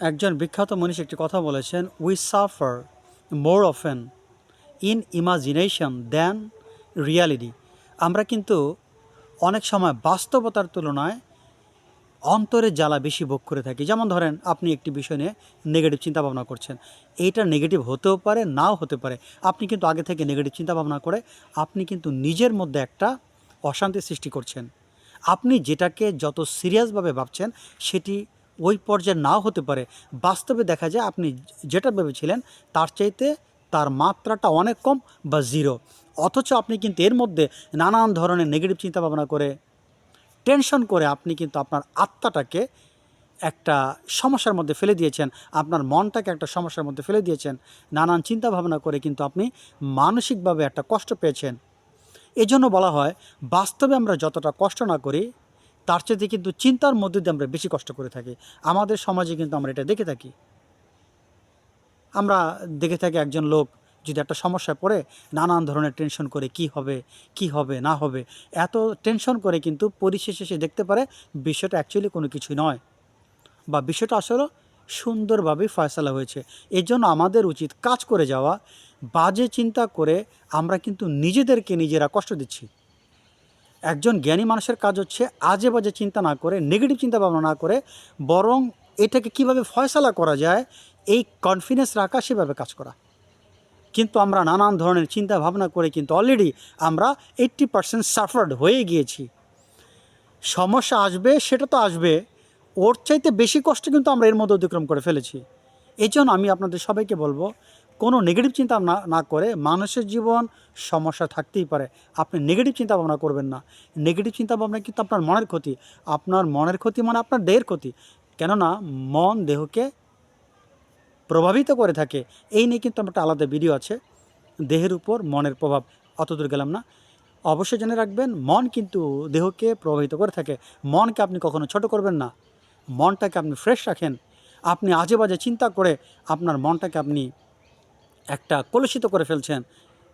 একজন বিখ্যাত মনীষী একটি কথা বলেছেন we suffer more often in imagination than reality আমরা কিন্তু অনেক সময় বাস্তবতার তুলনায় অন্তরের জ্বালা বেশি ভোগ করে থাকি। যেমন ধরেন, আপনি একটি বিষয় নিয়ে নেগেটিভ চিন্তা ভাবনা করছেন। এইটা নেগেটিভ হতেও পারে, নাও হতে পারে। আপনি কিন্তু আগে থেকে নেগেটিভ চিন্তা ভাবনা করে আপনি কিন্তু নিজের মধ্যে একটা অশান্তি সৃষ্টি করছেন। আপনি যেটাকে যত সিরিয়াসভাবে ভাবছেন, সেটি ওই পর্যায়ে নাও হতে পারে। বাস্তবে দেখা যায় আপনি যেটা ভেবেছিলেন, তার চাইতে তার মাত্রাটা অনেক কম বা জিরো অথচ আপনি কিন্তু এর মধ্যে নানান ধরনের নেগেটিভ চিন্তা ভাবনা করে টেনশন করে আপনি কিন্তু আপনার আত্মাটাকে একটা সমস্যার মধ্যে ফেলে দিয়েছেন, আপনার মনটাকে একটা সমস্যার মধ্যে ফেলে দিয়েছেন, নানান চিন্তা ভাবনা করে কিন্তু আপনি মানসিকভাবে একটা কষ্ট পেয়েছেন। এজন্য বলা হয়, বাস্তবে আমরা যতটা কষ্ট না করি তার চেয়ে কিন্তু চিন্তার মধ্যে দিয়ে আমরা বেশি কষ্ট করে থাকি। আমাদের সমাজে কিন্তু আমরা এটা দেখে থাকি। আমরা দেখে থাকি একজন লোক যদি একটা সমস্যায় পড়ে, নানান ধরনের টেনশন করে কি হবে কি হবে, না হবে, এত টেনশন করে কিন্তু পরিশেষে সে দেখতে পারে বিষয়টা অ্যাকচুয়ালি কোনো কিছু নয়। বা বিষয়টা আসলে সুন্দরভাবে ফয়সালা হয়েছে। এর জন্য আমাদের উচিত কাজ করে যাওয়া, বাজে চিন্তা করে আমরা কিন্তু নিজেদেরকে নিজেরা কষ্ট দিচ্ছি। একজন জ্ঞানী মানুষের কাজ হচ্ছে আজে বাজে চিন্তা না করে নেগেটিভ চিন্তা ভাবনা না করে, বরং এটাকে কীভাবে ফয়সালা করা যায়, এই কনফিডেন্স রাখা, সেভাবে কাজ করা। কিন্তু আমরা নানান ধরনের চিন্তা ভাবনা করে কিন্তু অলরেডি আমরা এইট্টি পার্সেন্ট সাফার্ড হয়ে গিয়েছি। সমস্যা আসবে, সেটা তো আসবে, ওর চাইতে বেশি কষ্ট কিন্তু আমরা এর মধ্যে অতিক্রম করে ফেলেছি। এই জন্য আমি আপনাদের সবাইকে বলব কোনো নেগেটিভ চিন্তা না না করে মানুষের জীবন সমস্যা থাকতেই পারে। আপনি নেগেটিভ চিন্তা ভাবনা করবেন না। নেগেটিভ চিন্তা ভাবনা কিন্তু আপনার মনের ক্ষতি। আপনার মনের ক্ষতি মানে আপনার দেহের ক্ষতি। কেননা মন দেহকে প্রভাবিত করে থাকে। এই নিয়ে কিন্তু আমার একটা আলাদা ভিডিও আছে। দেহের উপর মনের প্রভাব। অতদূর গেলাম না। অবশ্যই জেনে রাখবেন, মন কিন্তু দেহকে প্রভাবিত করে থাকে। মনকে আপনি কখনো ছোট করবেন না। মনটাকে আপনি ফ্রেশ রাখেন। আপনি আজে বাজে চিন্তা করে আপনার মনটাকে আপনি একটা কলুষিত করে ফেলছেন,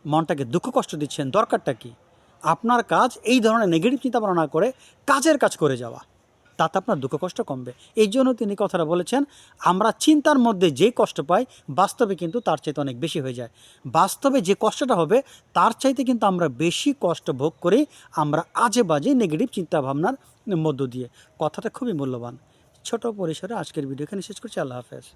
মনটাকে দুঃখ কষ্ট দিচ্ছেন, দরকারটা কি? আপনার কাজ এই ধরনের নেগেটিভ চিন্তা ভাবনা করে কাজের কাজ করে যাওয়া। তাতে আপনার দুঃখ কষ্ট কমবে। এই জন্য তিনি কথাটা বলেছেন, আমরা চিন্তার মধ্যে যে কষ্ট পাই, বাস্তবে কিন্তু তার চাইতে অনেক বেশি হয়ে যায়। বাস্তবে যে কষ্টটা হবে, তার চাইতে কিন্তু আমরা বেশি কষ্ট ভোগ করি আমরা আজে বাজে নেগেটিভ চিন্তা ভাবনার মধ্য দিয়ে। কথাটা খুবই মূল্যবান। ছোট পরিসরে আজকের ভিডিও এখানে শেষ করছি। আল্লাহ হাফেজ।